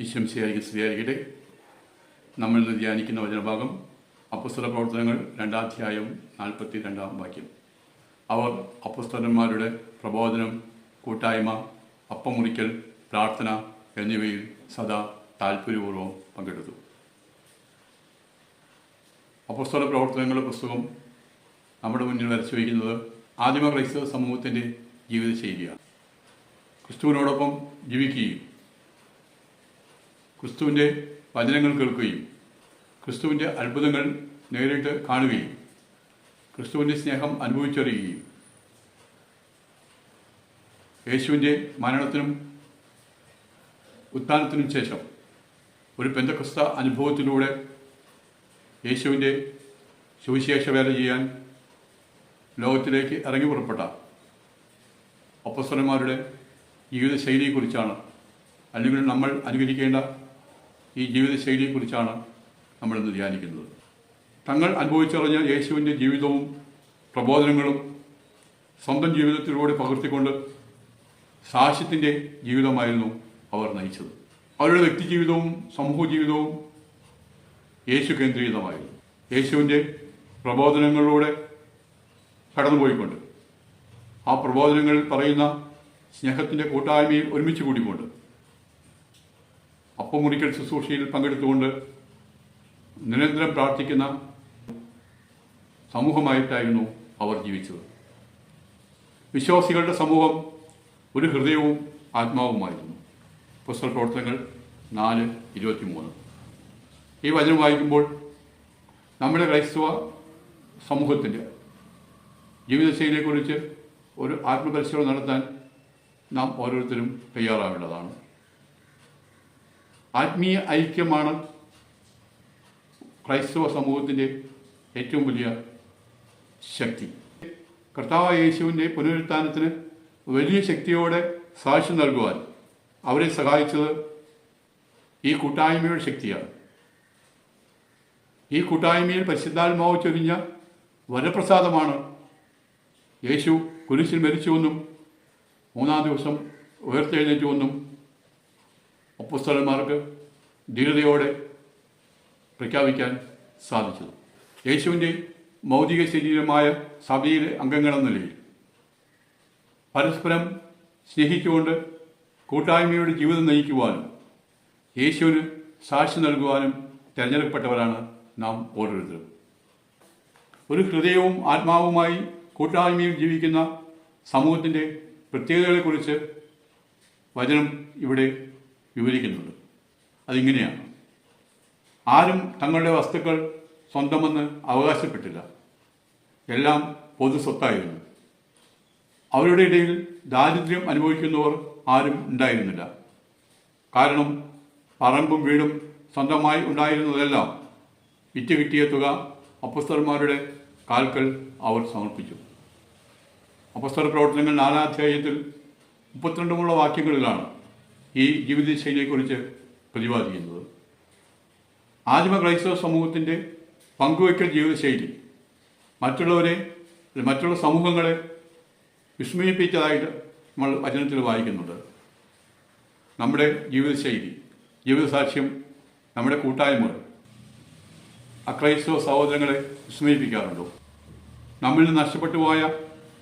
ഈശ്വംശിയായി സ്ത്രീയായിരിക്കട്ടെ. നമ്മൾ ഇന്ന് ധ്യാനിക്കുന്ന വചനഭാഗം അപ്പസ്തല പ്രവർത്തനങ്ങൾ രണ്ടാധ്യായം നാൽപ്പത്തി രണ്ടാം വാക്യം. അവർ അപ്പസ്തലന്മാരുടെ പ്രബോധനം കൂട്ടായ്മ അപ്പമുറിക്കൽ പ്രാർത്ഥന എന്നിവയിൽ സദാ താല്പര്യപൂർവം പങ്കെടുത്തു. അപ്പസ്തല പ്രവർത്തനങ്ങളുടെ പുസ്തകം നമ്മുടെ മുന്നിൽ വരച്ചു വയ്ക്കുന്നത് ആദിമ ക്രൈസ്തവ സമൂഹത്തിന്റെ ജീവിതശൈലിയാണ്. ക്രിസ്തുവിനോടൊപ്പം ജീവിക്കുകയും ക്രിസ്തുവിന്റെ വചനങ്ങൾ കേൾക്കുകയും ക്രിസ്തുവിന്റെ അത്ഭുതങ്ങൾ നേരിട്ട് കാണുകയും ക്രിസ്തുവിന്റെ സ്നേഹം അനുഭവിച്ചറിയുകയും യേശുവിന്റെ മരണത്തിനും ഉത്ഥാനത്തിനും ശേഷം ഒരു പെന്തക്രിസ്ത അനുഭവത്തിലൂടെ യേശുവിന്റെ സുവിശേഷ വേല ചെയ്യാൻ ലോകത്തിലേക്ക് ഇറങ്ങി പുറപ്പെട്ട അപ്പസ്വരന്മാരുടെ ജീവിതശൈലിയെക്കുറിച്ചാണ് അല്ലെങ്കിൽ നമ്മൾ അനുകരിക്കേണ്ട ഈ ജീവിതശൈലിയെക്കുറിച്ചാണ് നമ്മളിന്ന് ധ്യാനിക്കുന്നത്. തങ്ങൾ അനുഭവിച്ചറിഞ്ഞ യേശുവിന്റെ ജീവിതവും പ്രബോധനങ്ങളും സ്വന്തം ജീവിതത്തിലൂടെ പകർത്തിക്കൊണ്ട് സാക്ഷ്യത്തിന്റെ ജീവിതമായിരുന്നു അവർ നയിച്ചത്. അവരുടെ വ്യക്തി ജീവിതവും സമൂഹ ജീവിതവും യേശു കേന്ദ്രീകൃതമായിരുന്നു യേശുവിന്റെ പ്രബോധനങ്ങളിലൂടെ കടന്നുപോയിക്കൊണ്ട് ആ പ്രബോധനങ്ങളിൽ പറയുന്ന സ്നേഹത്തിന്റെ കൂട്ടായ്മയിൽ ഒരുമിച്ച് കൂടിക്കൊണ്ട് അപ്പമുറിക്കൽ ശുശ്രൂഷയിൽ പങ്കെടുത്തുകൊണ്ട് നിരന്തരം പ്രാർത്ഥിക്കുന്ന സമൂഹമായിട്ടായിരുന്നു അവർ ജീവിച്ചത്. വിശ്വാസികളുടെ സമൂഹം ഒരു ഹൃദയവും ആത്മാവുമായിരുന്നു. പുസ്തക പ്രവർത്തനങ്ങൾ നാല് ഇരുപത്തിമൂന്ന്. ഈ വചനം വായിക്കുമ്പോൾ നമ്മുടെ ക്രൈസ്തവ സമൂഹത്തിന്റെ ജീവിതശൈലിയെക്കുറിച്ച് ഒരു ആത്മപരിശോധന നടത്താൻ നാം ഓരോരുത്തരും തയ്യാറാവേണ്ടതാണ്. ആത്മീയ ഐക്യമാണ് ക്രൈസ്തവ സമൂഹത്തിന്റെ ഏറ്റവും വലിയ ശക്തി. കർത്താവ് യേശുവിന്റെ പുനരുത്ഥാനത്തിന് വലിയ ശക്തിയോടെ സാക്ഷ്യം നൽകുവാൻ അവരെ സഹായിച്ചത് ഈ കൂട്ടായ്മയുടെ ശക്തിയാണ്. ഈ കൂട്ടായ്മയിൽ പരിശുദ്ധാത്മാവ് ചൊരിഞ്ഞ വരപ്രസാദമാണ് യേശു കുരിശിൽ മരിച്ചുവെന്നും മൂന്നാം ദിവസം ഉയർത്തെഴുന്നേറ്റുവെന്നും അപ്പുസ്തലന്മാർക്ക് ധീരതയോടെ പ്രഖ്യാപിക്കാൻ സാധിച്ചത്. യേശുവിന്റെ മൗതിക ശരീരമായ സഭയിലെ അംഗങ്ങളെന്ന നിലയിൽ പരസ്പരം സ്നേഹിച്ചുകൊണ്ട് കൂട്ടായ്മയുടെ ജീവിതം നയിക്കുവാനും യേശുവിന് സാക്ഷി നൽകുവാനും തിരഞ്ഞെടുക്കപ്പെട്ടവരാണ് നാം ഓരോരുത്തരും. ഒരു ഹൃദയവും ആത്മാവുമായി കൂട്ടായ്മയും ജീവിക്കുന്ന സമൂഹത്തിന്റെ പ്രത്യേകതകളെക്കുറിച്ച് വചനം ഇവിടെ വിവരിക്കുന്നുണ്ട് അതിങ്ങനെയാണ്. ആരും തങ്ങളുടെ വസ്തുക്കൾ സ്വന്തമെന്ന് അവകാശപ്പെട്ടില്ല. എല്ലാം പൊതു സ്വത്തായിരുന്നു. അവരുടെ ഇടയിൽ ദാരിദ്ര്യം അനുഭവിക്കുന്നവർ ആരും ഉണ്ടായിരുന്നില്ല. കാരണം പറമ്പും വീടും സ്വന്തമായി ഉണ്ടായിരുന്നതെല്ലാം വിറ്റ് കിട്ടിയ തുക അപ്പസ്തർമാരുടെ കാൽക്കൽ അവർ സമർപ്പിച്ചു. അപ്പസ്തല പ്രവർത്തനങ്ങൾ നാലാധ്യായത്തിൽ മുപ്പത്തിരണ്ടുമുള്ള വാക്യങ്ങളിലാണ് ഈ ജീവിതശൈലിയെക്കുറിച്ച് പ്രതിപാദിക്കുന്നത്. ആദിമ ക്രൈസ്തവ സമൂഹത്തിന്റെ പങ്കുവയ്ക്കൽ ജീവിതശൈലി മറ്റുള്ളവരെ മറ്റുള്ള സമൂഹങ്ങളെ വിസ്മയിപ്പിച്ചതായിട്ട് നമ്മൾ വചനത്തിൽ വായിക്കുന്നുണ്ട്. നമ്മുടെ ജീവിതശൈലി ജീവിതസാക്ഷ്യം നമ്മുടെ കൂട്ടായ്മകൾ അക്രൈസ്തവ സഹോദരങ്ങളെ വിസ്മയിപ്പിക്കാറുണ്ടോ. നമ്മിൽ നഷ്ടപ്പെട്ടു പോയ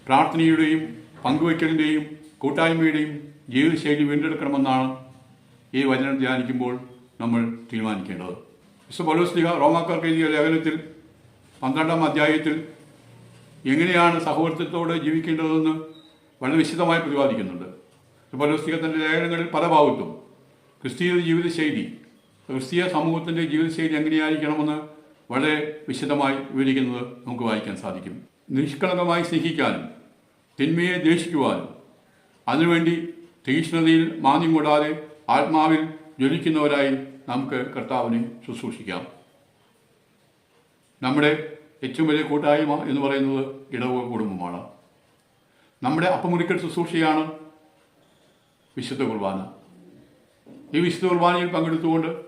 പ്രാർത്ഥനയുടെയും പങ്കുവയ്ക്കലിന്റെയും കൂട്ടായ്മയുടെയും ജീവിതശൈലി വീണ്ടെടുക്കണമെന്നാണ് ഈ വചനം ധ്യാനിക്കുമ്പോൾ നമ്മൾ തീരുമാനിക്കേണ്ടത്. വിശ്വ പൗലോസ്ലിഹ റോമാക്കാർക്ക് എഴുതിയ ലേഖനത്തിൽ പന്ത്രണ്ടാം അധ്യായത്തിൽ എങ്ങനെയാണ് സഹോദരത്തോടെ ജീവിക്കേണ്ടതെന്ന് വളരെ വിശദമായി പ്രതിപാദിക്കുന്നുണ്ട്. പൗലോസ്ലിഹ തന്റെ ലേഖനങ്ങളിൽ പല ഭാഗത്തും ക്രിസ്തീയ ജീവിതശൈലി ക്രിസ്തീയ സമൂഹത്തിന്റെ ജീവിതശൈലി എങ്ങനെയായിരിക്കണമെന്ന് വളരെ വിശദമായി വിവരിക്കുന്നത് നമുക്ക് വായിക്കാൻ സാധിക്കും. നിഷ്കളങ്കമായി സ്നേഹിക്കാനും തിന്മയെ ദ്വേഷിക്കുവാനും അതിനുവേണ്ടി തീക്ഷ്ണതയിൽ മാന്യം കൂടാതെ ആത്മാവിൽ ജ്വലിക്കുന്നവരായി നമുക്ക് കർത്താവിനെ ശുശ്രൂഷിക്കാം. നമ്മുടെ ഏറ്റവും വലിയ കൂട്ടായ്മ എന്ന് പറയുന്നത് ഇടവക കുടുംബമാണ്. നമ്മുടെ അപ്പമുറിക്കൽ ശുശ്രൂഷയാണ് വിശുദ്ധ കുർബാന. ഈ വിശുദ്ധ കുർബാനയിൽ പങ്കെടുത്തുകൊണ്ട്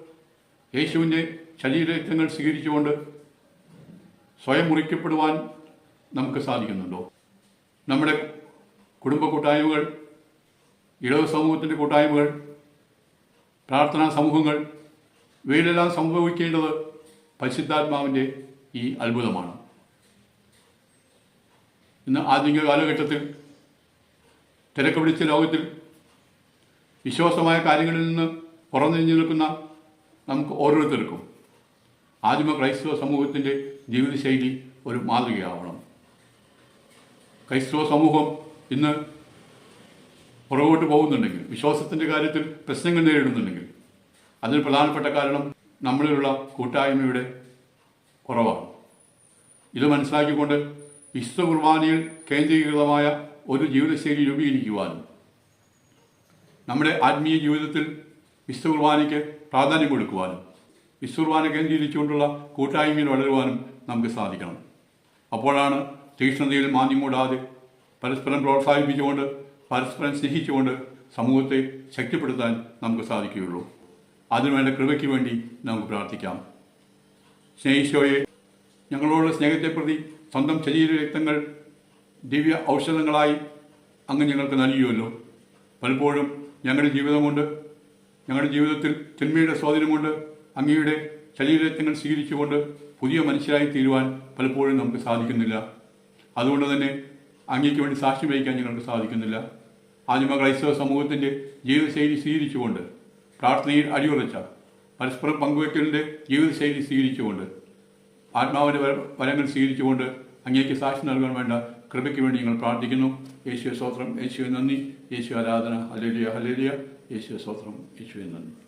യേശുവിന്റെ ശരീരരക്തങ്ങൾ സ്വീകരിച്ചുകൊണ്ട് സ്വയം മുറിക്കപ്പെടുവാൻ നമുക്ക് സാധിക്കുന്നുണ്ടോ? നമ്മുടെ കുടുംബ കൂട്ടായ്മകൾ ഇടവ സമൂഹത്തിന്റെ കൂട്ടായ്മകൾ പ്രാർത്ഥനാ സമൂഹങ്ങൾ ഇവയിലെല്ലാം സംഭവിക്കേണ്ടത് പരിശുദ്ധാത്മാവിന്റെ ഈ അത്ഭുതമാണ്. ഇന്ന് ആധുനിക കാലഘട്ടത്തിൽ തിരക്ക് പിടിച്ച ലോകത്തിൽ വിശ്വാസമായ കാര്യങ്ങളിൽ നിന്ന് പുറംതിരിഞ്ഞു നിൽക്കുന്ന നമുക്ക് ഓരോരുത്തർക്കും ആദിമ ക്രൈസ്തവ സമൂഹത്തിന്റെ ജീവിതശൈലി ഒരു മാതൃകയാവണം. ക്രൈസ്തവ സമൂഹം ഇന്ന് പുറകോട്ട് പോകുന്നുണ്ടെങ്കിൽ വിശ്വാസത്തിന്റെ കാര്യത്തിൽ പ്രശ്നങ്ങൾ നേരിടുന്നുണ്ടെങ്കിൽ അതിന് പ്രധാനപ്പെട്ട കാരണം നമ്മളിലുള്ള കൂട്ടായ്മയുടെ കുറവാണ്. ഇത് മനസ്സിലാക്കിക്കൊണ്ട് വിശുദ്ധ കുർബാനയിൽ കേന്ദ്രീകൃതമായ ഒരു ജീവിതശൈലി രൂപീകരിക്കുവാനും നമ്മുടെ ആത്മീയ ജീവിതത്തിൽ വിശുദ്ധ കുർബാനയ്ക്ക് പ്രാധാന്യം കൊടുക്കുവാനും വിശുദ്ധ കുർബാന കേന്ദ്രീകരിച്ചുകൊണ്ടുള്ള കൂട്ടായ്മയിൽ വളരുവാനും നമുക്ക് സാധിക്കണം. അപ്പോഴാണ് തീക്ഷ്ണതയിൽ മാന്യം കൂടാതെ പരസ്പരം പ്രോത്സാഹിപ്പിച്ചുകൊണ്ട് പരസ്പരം സ്നേഹിച്ചുകൊണ്ട് സമൂഹത്തെ ശക്തിപ്പെടുത്താൻ നമുക്ക് സാധിക്കുകയുള്ളൂ. അതിനുവേണ്ട കൃപയ്ക്ക് വേണ്ടി നമുക്ക് പ്രാർത്ഥിക്കാം. സ്നേഹിശോയെ ഞങ്ങളോട് സ്നേഹത്തെ പ്രതി സ്വന്തം ശരീര രക്തങ്ങൾ ദിവ്യ ഔഷധങ്ങളായി അങ്ങ് ഞങ്ങൾക്ക് നൽകിയുമല്ലോ പലപ്പോഴും ഞങ്ങളുടെ ജീവിതം കൊണ്ട് ഞങ്ങളുടെ ജീവിതത്തിൽ തിന്മയുടെ സ്വാധീനം കൊണ്ട് അങ്ങയുടെ ശരീരരക്തങ്ങൾ സ്വീകരിച്ചുകൊണ്ട് പുതിയ മനുഷ്യരായി തീരുവാൻ പലപ്പോഴും നമുക്ക് സാധിക്കുന്നില്ല. അതുകൊണ്ട് തന്നെ അങ്ങയ്ക്ക് വേണ്ടി സാക്ഷ്യം വഹിക്കാൻ ഞങ്ങൾക്ക് സാധിക്കുന്നില്ല. ആദിമ ക്രൈസ്തവ സമൂഹത്തിന്റെ ജീവിതശൈലി സ്വീകരിച്ചുകൊണ്ട് പ്രാർത്ഥനയിൽ അടിയുറച്ച പരസ്പരം പങ്കുവയ്ക്കലിന്റെ ജീവിതശൈലി സ്വീകരിച്ചുകൊണ്ട് ആത്മാവിന്റെ വര വരങ്ങൾ സ്വീകരിച്ചുകൊണ്ട് അങ്ങേക്ക് സാക്ഷി നൽകാൻ വേണ്ട കൃപയ്ക്ക് വേണ്ടി ഞങ്ങൾ പ്രാർത്ഥിക്കുന്നു. യേശുവെ സ്തോത്രം. യേശുവെ നന്ദി. യേശു ആരാധന. ഹലേലിയ ഹലേലിയ യേശുവെ സ്തോത്രം. യേശുവെ നന്ദി.